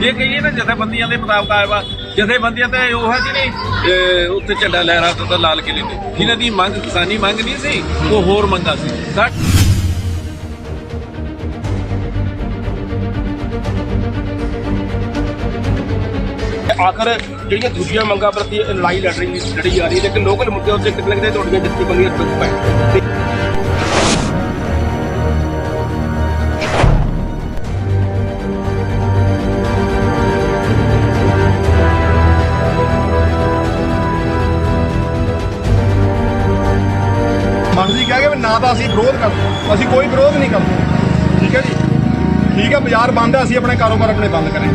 ਜੇ ਕਹੀਏ ਨਾ ਜਥੇਬੰਦੀਆਂ ਦੇ ਮੁਤਾਬਕ ਆਇਆ ਵਾ। ਜਥੇਬੰਦੀਆਂ ਤੇ ਉਹ ਹੈ ਕਿ ਉੱਥੇ ਝੰਡਾ ਲਹਿਰਾ ਦਿੱਤਾ ਲਾਲ ਕਿਲੇ ਤੇ। ਜਿਨ੍ਹਾਂ ਦੀ ਮੰਗ, ਕਿਸਾਨੀ ਮੰਗ ਨਹੀਂ ਸੀ, ਉਹ ਹੋਰ ਮੰਗਾ ਸੀ। ਆਖਰ ਜਿਹੜੀਆਂ ਦੂਜੀਆਂ ਮੰਗਾਂ ਪ੍ਰਤੀ ਲੜਾਈ ਲੜ ਰਹੀ, ਲੜੀ ਜਾ ਰਹੀ ਹੈ, ਲੇਕਿਨ ਲੋਕਲ ਮੁੱਦੇ ਉੱਤੇ ਕਿਤੇ ਨਾ ਕਿਤੇ ਤੁਹਾਡੀਆਂ ਜਥੇਬੰਦੀਆਂ ਚੁੱਪ ਪੈ ਤੁਸੀਂ ਕਹਿ ਗਏ ਵੀ ਨਾ ਤਾਂ ਅਸੀਂ ਵਿਰੋਧ ਕਰਦੇ ਅਸੀਂ ਕੋਈ ਵਿਰੋਧ ਨਹੀਂ ਕਰਦੇ। ਠੀਕ ਹੈ ਜੀ? ਠੀਕ ਹੈ ਬਾਜ਼ਾਰ ਬੰਦ ਹੈ ਅਸੀਂ ਆਪਣੇ ਕਾਰੋਬਾਰ ਆਪਣੇ ਬੰਦ ਕਰੇ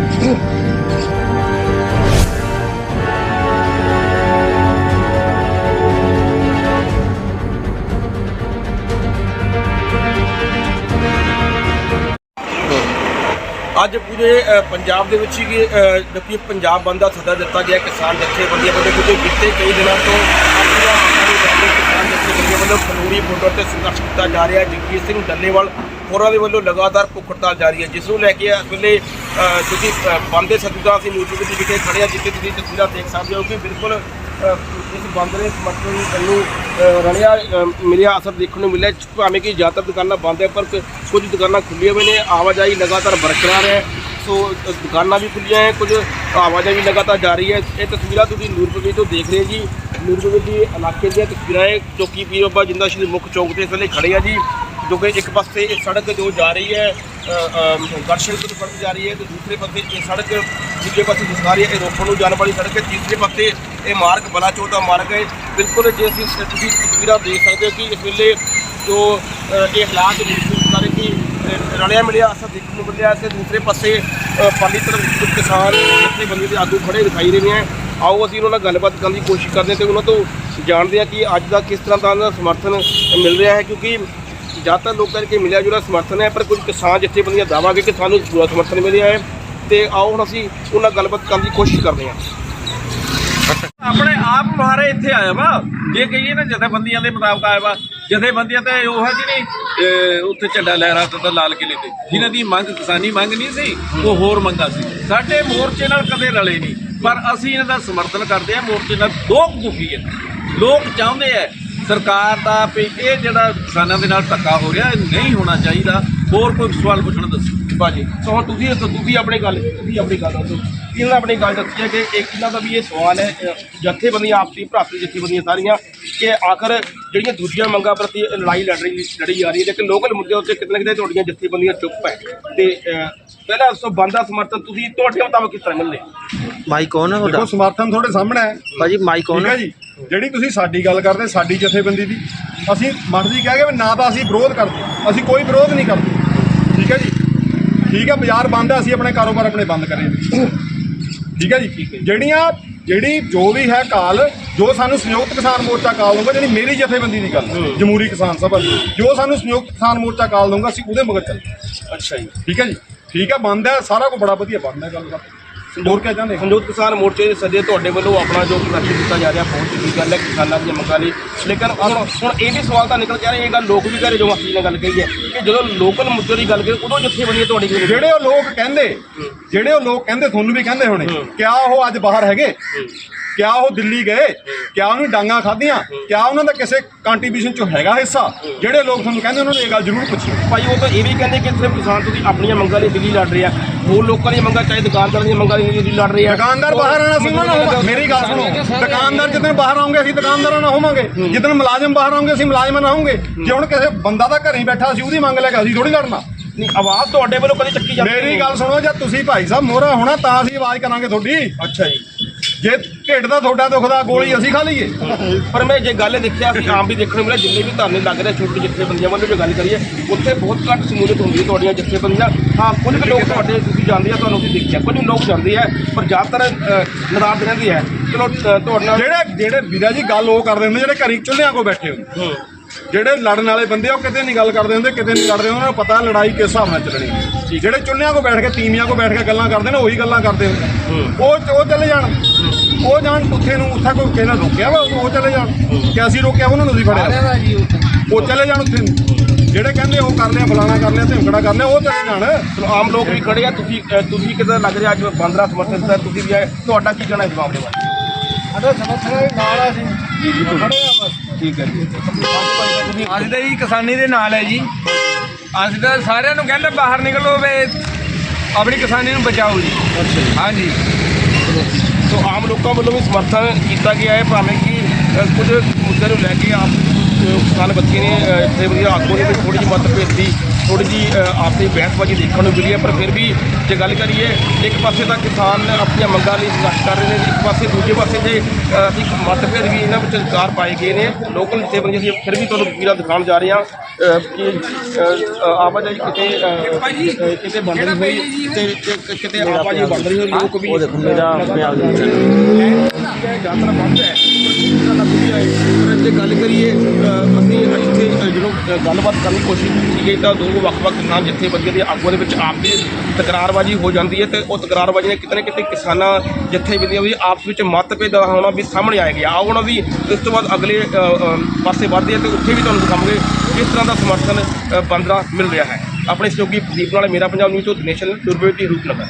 ਅੱਜ ਪੂਰੇ ਪੰਜਾਬ ਦੇ ਵਿੱਚ ਹੀ ਅ, ਪੰਜਾਬ ਬੰਦ ਦਾ ਸੱਦਾ ਦਿੱਤਾ ਗਿਆ ਕਿਸਾਨ ਜਥੇਬੰਦੀਆਂ ਵੱਲੋਂ ਕਿਉਂਕਿ ਬੀਤੇ ਕਈ ਦਿਨਾਂ ਤੋਂ ਆਪਣੀਆਂ ਮੰਗਾਂ ਨੂੰ ਲੈ ਕੇ ਕਿਸਾਨ ਵੱਲੋਂ ਖਨੂਰੀ ਬਾਰਡਰ ਤੇ ਸੰਘਰਸ਼ ਕੀਤਾ ਜਾ ਰਿਹਾ ਹੈ। ਜਗਜੀਤ ਸਿੰਘ ਡੱਲੇਵਾਲ ਹੋਰਾਂ ਦੇ ਵੱਲੋਂ ਲਗਾਤਾਰ ਭੁੱਖ ਹੜਤਾਲ ਜਾਰੀ ਹੈ। ਜਿਸ ਨੂੰ ਲੈ ਕੇ ਇਸ ਵੇਲੇ ਤੁਸੀਂ ਅ, ਬੰਦ ਦੇ ਸੱਦਾ ਅਸੀਂ ਨਿਊਜ਼ੀਲੈਂਡ ਦੀ ਵਿਖੇ ਖੜੇ ਹਾਂ ਜਿੱਥੇ ਤੁਸੀਂ ਤਸਵੀਰਾਂ ਦੇਖ ਸਕਦੇ ਹੋ ਕਿ ਬਿਲਕੁਲ ਅ, ਇਸ ਬੰਦ ਦੇ ਸਮਰਥਨ ਨੂੰ ਰਲਿਆ ਮਿਲਿਆ ਅਸਰ ਦੇਖਣ ਨੂੰ ਮਿਲਿਆ। ਭਾਵੇਂ ਕਿ ਜ਼ਿਆਦਾਤਰ ਦੁਕਾਨਾਂ ਬੰਦ ਹੈ ਪਰ ਕੁਝ ਦੁਕਾਨਾਂ ਖੁੱਲੀਆਂ ਹੋਈਆਂ ਨੇ। ਆਵਾਜਾਈ ਲਗਾਤਾਰ ਬਰਕਰਾਰ ਹੈ। ਸੋ ਦੁਕਾਨਾਂ ਵੀ ਖੁੱਲੀਆਂ ਹੈ ਕੁਝ ਆਵਾਜਾਈ ਵੀ ਲਗਾਤਾਰ ਜਾਰੀ ਹੈ। ਇਹ ਤਸਵੀਰਾਂ ਤੁਸੀਂ ਨੂਰਪੁਰ ਤੋਂ ਦੇਖ ਰਹੇ ਜੀ। ਨੂਰਪੁਰ ਦੀ ਇਲਾਕੇ ਦੀਆਂ ਤਸਵੀਰਾਂ ਹੈ ਚੌਕੀ ਪੀਰ ਬਾਬਾ ਜਿੰਦਾ ਸ਼੍ਰੀ ਮੁੱਖ ਚੌਕ ਤੇ ਇਸ ਵੇਲੇ ਖੜੇ ਆ ਜੀ ਜੋ ਕਿ ਇੱਕ ਪਾਸੇ ਇਹ ਸੜਕ ਜੋ ਜਾ ਰਹੀ ਹੈ ਗਰਸ਼ਨ ਤੋਂ ਸੜਕ ਜਾ ਰਹੀ ਹੈ ਤੇ ਦੂਸਰੇ ਪਾਸੇ ਇਹ ਸੜਕ ਦੂਜੇ ਪਾਸੇ ਜਿਸ ਰਹੀ ਹੈ ਇਹ ਰੋਪੜ ਨੂੰ ਜਾਣ ਵਾਲੀ ਸੜਕ ਹੈ। ਤੀਸਰੇ ਪਾਸੇ ਇਹ ਮਾਰਗ ਬਲਾਚੌਰ ਦਾ ਮਾਰਗ ਹੈ। ਬਿਲਕੁਲ ਜੇ ਅਸੀਂ ਤੁਸੀਂ ਤਸਵੀਰਾਂ ਦੇਖ ਸਕਦੇ ਹੋ ਕਿ ਇਸ ਵੇਲੇ ਜੋ ਇਹ ਹਾਲਾਤ ਸਾਰੇ ਕਿ ਰਲਿਆ ਮਿਲਿਆ ਅਸਰ ਦੇਖਣ ਨੂੰ ਮਿਲਿਆ ਤੇ ਦੂਸਰੇ ਪਾਸੇ ਅ, ਪਾਲੀ ਤਰਫ ਕਿਸਾਨ ਜਥੇਬੰਦੀ ਦੇ ਆਗੂ ਖੜੇ ਦਿਖਾਈ ਰਹੇ ਨੇ ਆਓ ਅਸੀਂ ਉਹਨਾਂ ਨਾਲ ਗੱਲਬਾਤ ਕਰਨ ਦੀ ਕੋਸ਼ਿਸ਼ ਕਰਦੇ ਹਾਂ ਤੇ ਉਹਨਾਂ ਤੋਂ ਜਾਣਦੇ ਹਾਂ ਕਿ ਅੱਜ ਦਾ ਕਿਸ ਤਰ੍ਹਾਂ ਦਾ ਉਹਨਾਂ ਦਾ ਸਮਰਥਨ ਮਿਲ ਰਿਹਾ ਹੈ, ਕਿਉਂਕਿ ਜ਼ਿਆਦਾਤਰ ਲੋਕਾਂ ਨੂੰ ਮਿਲਿਆ ਜੁਲਿਆ ਸਮਰਥਨ ਹੈ, ਪਰ ਕੁਝ ਕਿਸਾਨ ਜਥੇਬੰਦੀਆਂ ਦਾਅਵਾ ਕਿ ਸਾਨੂੰ ਪੂਰਾ ਸਮਰਥਨ ਮਿਲਿਆ ਹੈ ਤੇ ਆਓ ਹੁਣ ਅਸੀਂ ਉਹਨਾਂ ਨਾਲ ਗੱਲਬਾਤ ਕਰਨ ਦੀ ਕੋਸ਼ਿਸ਼ ਕਰਦੇ ਹਾਂ। ਆਪਣੇ ਆਪ ਮਹਾਰੇ ਇੱਥੇ ਆਇਆ ਵਾ। ਜੇ ਕਹੀਏ ਨਾ ਜਥੇਬੰਦੀਆਂ ਦੇ ਮੁਤਾਬਕ ਆਇਆ ਵਾ। ਜਥੇਬੰਦੀਆਂ ਤੇ ਉਹ ਹੈ ਕਿ ਨਹੀਂ ਉੱਥੇ ਝੰਡਾ ਲਹਿਰਾ ਦਿੱਤਾ ਲਾਲ ਕਿਲੇ ਤੇ। ਜਿਨ੍ਹਾਂ ਦੀ ਮੰਗ, ਕਿਸਾਨੀ ਮੰਗ ਨਹੀਂ ਸੀ, ਉਹ ਹੋਰ ਮੰਗਾ ਸੀ। ਸਾਡੇ ਮੋਰਚੇ ਨਾਲ ਕਦੇ ਰਲੇ ਨਹੀਂ। ਪਰ ਅਸੀਂ ਇਹਨਾਂ ਦਾ ਸਮਰਥਨ ਕਰਦੇ ਹਾਂ ਮੋਰਚੇ ਨਾਲ ਲੋਕ ਦੁਖੀ ਹੈ। ਲੋਕ ਚਾਹੁੰਦੇ ਆ ਸਰਕਾਰ ਦਾ ਵੀ ਇਹ ਜਿਹੜਾ ਕਿਸਾਨਾਂ ਦੇ ਨਾਲ ਧੱਕਾ ਹੋ ਰਿਹਾ ਇਹ ਨਹੀਂ ਹੋਣਾ ਚਾਹੀਦਾ। ਹੋਰ ਕੋਈ ਸਵਾਲ ਪੁੱਛਣਾ ਦੱਸੋ ਬਾਜੀ ਸੋ ਹੁਣ ਤੁਸੀਂ ਦੱਸੋ, ਤੁਸੀਂ ਆਪਣੀ ਗੱਲ ਤੁਸੀਂ ਆਪਣੀ ਗੱਲ ਦੱਸੋ। ਇਹਨਾਂ ਨੇ ਆਪਣੀ ਗੱਲ ਦੱਸੀ ਹੈ ਕਿ ਇੱਕ ਇਹਨਾਂ ਦਾ ਵੀ ਇਹ ਸਵਾਲ ਹੈ ਅ, ਜਥੇਬੰਦੀਆਂ ਆਪਸੀ ਭਰਾਤਰੀ ਜਥੇਬੰਦੀਆਂ ਸਾਰੀਆਂ ਕਿ ਆਖਰ ਜਿਹੜੀਆਂ ਦੂਜੀਆਂ ਮੰਗਾਂ ਪ੍ਰਤੀ ਲੜਾਈ ਲੜ ਰਹੀ ਲੜੀ ਜਾ ਰਹੀ ਹੈ ਲੇਕਿਨ ਲੋਕਲ ਮੁੱਦੇ ਉੱਤੇ ਕਿਤੇ ਨਾ ਕਿਤੇ ਤੁਹਾਡੀਆਂ ਜਥੇਬੰਦੀਆਂ ਚੁੱਪ ਹੈ। ਤੇ ਅ, ਪਹਿਲਾਂ ਦੱਸੋ ਬੰਦ ਦਾ ਸਮਰਥਨ ਤੁਸੀਂ ਤੁਹਾਡੇ ਮੁਤਾਬਕ ਕਿਸ ਤਰ੍ਹਾਂ ਮਿਲਦੇ? ਮਾਈ ਕੌਣ ਹੈ ਦੇਖੋ ਤੁਹਾਡਾ ਸਮਰਥਨ ਤੁਹਾਡੇ ਸਾਹਮਣੇ ਹੈ। ਭਾਜੀ ਮਾਈ ਕੌਣ ਠੀਕ ਹੈ ਹੈ? ਜੀ। ਜਿਹੜੀ ਤੁਸੀਂ ਸਾਡੀ ਗੱਲ ਕਰਦੇ ਸਾਡੀ ਜਥੇਬੰਦੀ ਦੀ ਅਸੀਂ ਮੰਤਰੀ ਕਹਿ ਗਏ ਵੀ ਨਾ ਤਾਂ ਅਸੀਂ ਵਿਰੋਧ ਕਰਦੇ ਅਸੀਂ ਕੋਈ ਵਿਰੋਧ ਨਹੀਂ ਕਰਦੇ। ਠੀਕ ਹੈ ਜੀ। ਠੀਕ ਹੈ ਬਾਜ਼ਾਰ ਬੰਦ ਹੈ ਅਸੀਂ ਆਪਣੇ ਕਾਰੋਬਾਰ ਆਪਣੇ ਬੰਦ ਕਰੇ ਠੀਕ ਹੈ ਜੀ? ਜਿਹੜੀਆਂ ਜਿਹੜੀ ਜੋ ਵੀ ਹੈ ਕਾਲ ਜੋ ਸਾਨੂੰ ਸੰਯੁਕਤ ਕਿਸਾਨ ਮੋਰਚਾ ਕਾਲ ਦਊਗਾ ਜਿਹੜੀ ਮੇਰੀ ਜਥੇਬੰਦੀ ਦੀ ਗੱਲ ਜਮਹੂਰੀ ਕਿਸਾਨ ਸਭਾ ਦੀ। ਜੋ ਸਾਨੂੰ ਸੰਯੁਕਤ ਕਿਸਾਨ ਮੋਰਚਾ ਕਾਲ ਦਊਗਾ ਅਸੀਂ ਉਹਦੇ ਮਗਰ ਚੱਲ ਅੱਛਾ ਜੀ। ਠੀਕ ਹੈ ਜੀ? ਠੀਕ ਹੈ ਬੰਦ ਹੈ ਸਾਰਾ ਕੁਝ ਬੜਾ ਵਧੀਆ ਬੰਦ ਹੈ ਗੱਲ ਦਾ। ਹੋਰ ਕਿਆ ਚਾਹੁੰਦੇ? ਸੰਯੁਕਤ ਕਿਸਾਨ ਮੋਰਚੇ ਦੇ ਸੱਦੇ ਤੁਹਾਡੇ ਵੱਲੋਂ ਆਪਣਾ ਜੋ ਪ੍ਰਦਰਸ਼ਨ ਕੀਤਾ ਜਾ ਰਿਹਾ ਬਹੁਤ ਚੰਗੀ ਗੱਲ ਹੈ ਕਿਸਾਨਾਂ ਦੀਆਂ ਮੰਗਾਂ ਲਈ। ਲੇਕਿਨ ਹੁਣ ਹੁਣ ਇਹ ਵੀ ਸਵਾਲ ਤਾਂ ਨਿਕਲ ਰਿਹਾ ਇਹ ਗੱਲ ਲੋਕ ਵੀ ਕਰੇ ਜੋ ਅਸੀਂ ਨੇ ਗੱਲ ਕਹੀ ਹੈ ਕਿ ਜਦੋਂ ਲੋਕਲ ਮੁੱਦੇ ਦੀ ਗੱਲ ਕਰੀ ਉਦੋਂ ਜਥੇਬੰਦੀਆਂ ਤੁਹਾਡੀ ਕਿਉਂ ਨਹੀਂ ਜਿਹੜੇ ਉਹ ਲੋਕ ਕਹਿੰਦੇ ਜਿਹੜੇ ਉਹ ਲੋਕ ਕਹਿੰਦੇ ਤੁਹਾਨੂੰ ਵੀ ਕਹਿੰਦੇ ਹੋਣੇ ਕਿਆ ਉਹ ਅੱਜ ਬਾਹਰ ਹੈਗੇ? ਕਿਆ ਉਹ ਦਿੱਲੀ ਗਏ? ਕਿਆ ਉਹਨੂੰ ਡਾਂਗਾ ਖਾਧੀਆਂ? ਕਿਆ ਉਹਨਾਂ ਦਾ ਕਿਸੇ ਕੰਟਰੀਬਿਊਸ਼ਨ ਚ ਹੈਗਾ ਹਿੱਸਾ? ਜਿਹੜੇ ਲੋਕ ਤੁਹਾਨੂੰ ਕਹਿੰਦੇ ਉਹਨਾਂ ਨੂੰ ਇਹ ਗੱਲ ਜ਼ਰੂਰ ਪੁੱਛੋ। ਭਾਈ ਉਹ ਤਾਂ ਇਹ ਵੀ ਕਹਿੰਦੇ ਕਿ ਸਿਰਫ ਕਿਸਾਨ ਤੁਸੀਂ ਆਪਣੀਆਂ ਮੰਗਾਂ ਲਈ ਦਿੱਲੀ ਲੜ ਰਹੇ ਆ। ਹੋਰ ਲੋਕਾਂ ਦੀਆਂ ਮੰਗਾਂ ਚਾਹੇ ਦੁਕਾਨਦਾਰਾਂ ਦੀਆਂ ਮੰਗਾਂ ਦਿੱਲੀ ਲੜ ਰਹੇ ਆ। ਦੁਕਾਨਦਾਰ ਬਾਹਰ ਆਣਾ ਸੀ ਉਹਨਾਂ ਨਾਲ ਹੋਵਾਂਗੇ। ਮੇਰੀ ਗੱਲ ਸੁਣੋ। ਦੁਕਾਨਦਾਰ ਜਿੱਦਣ ਬਾਹਰ ਆਉਂਗੇ ਅਸੀਂ ਦੁਕਾਨਦਾਰਾਂ ਨਾਲ ਹੋਵਾਂਗੇ। ਜਿੱਦਣ ਮੁਲਾਜ਼ਮ ਬਾਹਰ ਆਉਂਗੇ ਅਸੀਂ ਮੁਲਾਜ਼ਮਾਂ ਨਾਲ ਹੋਵਾਂਗੇ। ਜੇ ਹੁਣ ਕਿਸੇ ਬੰਦਾ ਦਾ ਘਰੇ ਬੈਠਾ ਸੀ ਉਹਦੀ ਮੰਗ ਲੈ ਕੇ ਅਸੀਂ ਥੋੜੀ ਲੜਨਾ। ਨਹੀਂ ਆਵਾਜ਼ ਤੁਹਾਡੇ ਵੱਲੋਂ ਕਦੇ ਚੱਕੀ ਜਾਂਦੀ ਮੇਰੀ। ਗੱਲ ਸੁਣੋ ਜੇ ਤੁਸੀਂ ਭਾਈ ਸਾਹਿਬ ਮੋਹਰਾ ਹੋਣਾ ਤਾਂ ਅਸੀਂ ਆਵਾਜ਼ ਕਰਾਂਗੇ ਤੁਹਾਡੀ। ਅੱਛਾ ਜੀ। ਜੇ ਢਿੱਡ ਦਾ ਤੁਹਾਡਾ ਦੁਖਦਾ ਗੋਲੀ ਅਸੀਂ ਖਾ ਲਈਏ। ਪਰ ਮੈਂ ਜੇ ਗੱਲ ਦੇਖਿਆ ਅਸੀਂ ਆਮ ਵੀ ਦੇਖਣ ਨੂੰ ਮਿਲਿਆ ਜਿੰਨੇ ਵੀ ਧਰਨੇ ਲੱਗ ਰਹੇ ਛੋਟੇ ਜਥੇਬੰਦੀਆਂ ਵੱਲੋਂ ਜੋ ਗੱਲ ਕਰੀਏ ਉੱਥੇ ਬਹੁਤ ਘੱਟ ਸਮੂਲੀਅਤ ਹੁੰਦੀ ਹੈ ਤੁਹਾਡੀਆਂ ਜਥੇਬੰਦੀਆਂ। ਹਾਂ ਕੁਝ ਕੁ ਲੋਕ ਤੁਹਾਡੇ ਤੁਸੀਂ ਜਾਂਦੇ ਆ ਤੁਹਾਨੂੰ ਅਸੀਂ ਦੇਖਿਆ ਕੁਝ ਲੋਕ ਜਾਂਦੇ ਆ ਪਰ ਜ਼ਿਆਦਾਤਰ ਨਦਾਬ ਰਹਿੰਦੀ ਹੈ ਚਲੋ ਤੁਹਾਡੇ ਨਾਲ ਜਿਹੜੇ ਜਿਹੜੇ ਵੀਰਾ ਜੀ ਗੱਲ ਉਹ ਕਰਦੇ ਹੁੰਦੇ ਜਿਹੜੇ ਘਰੀ ਚੁੱਲ੍ਹਿਆਂ ਕੋ ਬੈਠੇ ਹੁੰਦੇ। ਜਿਹੜੇ ਲੜਨ ਵਾਲੇ ਬੰਦੇ ਉਹ ਕਿਤੇ ਨਹੀਂ ਗੱਲ ਕਰਦੇ ਹੁੰਦੇ ਕਿਤੇ ਨਹੀਂ ਲੜਦੇ ਉਹਨਾਂ ਨੂੰ ਪਤਾ ਲੜਾਈ ਕਿਸ ਹਿਸਾਬ ਨਾਲ ਚੱਲਣੀ ਹੈ। ਜਿਹੜੇ ਚੁੱਲ੍ਹਿਆਂ ਕੋ ਬੈਠ ਕੇ ਤੀਵੀਆਂ ਕੋ ਬੈਠ ਕੇ ਗੱਲਾਂ ਕਰਦੇ ਨੇ ਉਹੀ ਗੱਲਾਂ ਕਰਦੇ ਹੁੰਦੇ। ਉਹ ਉਹ ਚਲੇ ਜਾਣ। ਉਹ ਜਾਣ ਉੱਥੇ ਨੂੰ ਉੱਥੇ ਕੋਈ ਕਿਸੇ ਨੇ ਰੋਕਿਆ ਵਾ ਉਹ ਚਲੇ ਜਾਣ। ਕਿ ਅਸੀਂ ਰੋਕਿਆ ਉਹਨਾਂ ਨੂੰ ਅਸੀਂ ਫੜਿਆ। ਉਹ ਚਲੇ ਜਾਣ ਉੱਥੇ ਨੂੰ। ਜਿਹੜੇ ਕਹਿੰਦੇ ਉਹ ਕਰ ਲਿਆ ਫਲਾਣਾ ਕਰ ਲਿਆ ਧਮਕੜਾ ਕਰ ਲਿਆ ਉਹ ਚਲੇ ਜਾਣ। ਚਲੋ ਆਮ ਲੋਕ ਵੀ ਖੜੇ ਆ ਤੁਸੀਂ ਤੁਸੀਂ ਕਿਦਾਂ ਲੱਗ ਰਿਹਾ ਅੱਜ ਬੰਦਰਾ ਸਮਰਥਨ ਸਰ? ਤੁਸੀਂ ਵੀ ਆਏ ਤੁਹਾਡਾ ਕੀ ਕਹਿਣਾ ਇਸ ਮਾਮਲੇ ਬਾਰੇ? ਸਾਡਾ ਸਮਰਥਨ ਨਾਲ ਆ ਅਸੀਂ। ਖੜੇ ਆ ਬਸ। ਠੀਕ ਹੈ ਜੀ। ਅਸੀਂ ਤਾਂ ਜੀ ਕਿਸਾਨੀ ਦੇ ਨਾਲ ਹੈ ਜੀ। ਅਸੀਂ ਤਾਂ ਸਾਰਿਆਂ ਨੂੰ ਕਹਿੰਦੇ ਬਾਹਰ ਨਿਕਲੋ ਵੇ ਆਪਣੀ ਕਿਸਾਨੀ ਨੂੰ ਬਚਾਓ ਜੀ। ਹਾਂਜੀ। ਸੋ ਆਮ ਲੋਕਾਂ ਵੱਲੋਂ ਵੀ ਸਮਰਥਨ ਕੀਤਾ ਗਿਆ ਹੈ ਭਾਵੇਂ ਕਿ ਅ, ਕੁਝ ਮੁੱਦਿਆਂ ਨੂੰ ਲੈ ਕੇ ਆਪ ਅ, ਕਿਸਾਨ ਬੱਚੇ ਨੇ ਇੱਥੇ ਵਧੀਆ ਆਗੂ ਦੇ ਥੋੜੀ ਜਿਹੀ ਮਤਭੇਦ ਭੇਜੀ। ਥੋੜੀ ਅ, ਆਪਸੀ ਬਹਿਸਬਾਜ਼ੀ ਦੇਖਣ ਨੂੰ ਮਿਲੀ ਹੈ ਪਰ ਫਿਰ ਵੀ ਜੇ ਗੱਲ ਕਰੀਏ ਇੱਕ ਪਾਸੇ ਤਾਂ ਕਿਸਾਨ ਆਪਣੀਆਂ ਮੰਗਾਂ ਲਈ ਸੰਘਰਸ਼ ਕਰ ਰਹੇ ਨੇ ਇੱਕ ਪਾਸੇ ਦੂਜੇ ਪਾਸੇ ਜੇ ਅ, ਇੱਕ ਮਤਭੇਦ ਵੀ ਇਹਨਾਂ ਵਿੱਚ ਵਿਚਾਰ ਪਾਏ ਗਏ ਨੇ। ਲੋਕਲ ਜਥੇਬੰਦੀਆਂ ਅਸੀਂ ਫਿਰ ਵੀ ਤੁਹਾਨੂੰ ਤਸਵੀਰਾਂ ਦਿਖਾਉਣ ਜਾ ਰਹੇ ਹਾਂ ਕਿ ਆਵਾਜਾਈ ਕਿਤੇ ਕਿਤੇ ਬੰਦ ਨਹੀਂ ਹੋਈ ਤੇ ਤੇ ਕਿਤੇ ਆਵਾਜਾਈ ਬੰਦ ਨਹੀਂ ਹੋਈ ਲੋਕ ਵੀ ਉਹ ਦੇਖੋ ਮੇਰਾ ਯਾਤਰਾ ਬੰਦ ਹੈ। ਉਹਨਾਂ ਦਾ ਵੀ ਹੈ ਪਰ ਜੇ ਗੱਲ ਕਰੀਏ ਅਸੀਂ ਅ, ਗੱਲਬਾਤ ਕਰਨ ਦੀ ਕੋਸ਼ਿਸ਼ ਕੀਤੀ ਗਈ ਤਾਂ ਦੋ ਵੱਖ-ਵੱਖ ਕਿਸਾਨ ਜਥੇਬੰਦੀਆਂ ਦੇ ਆਗੂਆਂ ਦੇ ਵਿੱਚ ਆਪਸੀ ਤਕਰਾਰਬਾਜ਼ੀ ਹੋ ਜਾਂਦੀ ਹੈ ਤੇ ਉਹ ਤਕਰਾਰਬਾਜ਼ੀ ਨੇ ਕਿਤੇ ਨਾ ਕਿਤੇ ਕਿਸਾਨਾਂ ਜਥੇਬੰਦੀਆਂ ਵੀ ਆਪਸ ਵਿੱਚ ਮਤਭੇਦ ਹੋਣਾ ਵੀ ਸਾਹਮਣੇ ਆਇਆ ਗਿਆ। ਆਓ ਹੁਣ ਵੀ ਇਸ ਤੋਂ ਬਾਅਦ ਅਗਲੇ ਅ, ਅ, ਪਾਸੇ ਵੱਧਦੇ ਆ ਤੇ ਉੱਥੇ ਵੀ ਤੁਹਾਨੂੰ ਦਿਖਾਵਾਂਗੇ ਕਿਸ ਤਰ੍ਹਾਂ ਦਾ ਸਮਰਥਨ ਅ, ਬੰਦਰਾ ਮਿਲ ਰਿਹਾ ਹੈ। ਆਪਣੇ ਸਹਿਯੋਗੀ ਪ੍ਰਦੀਪ ਨਾਲ ਮੇਰਾ ਪੰਜਾਬ ਨਿਊਜ਼ ਤੋਂ ਨੈਸ਼ਨਲ ਟੂਰਬੇ ਦੀ ਰੂਪਨਗਰ।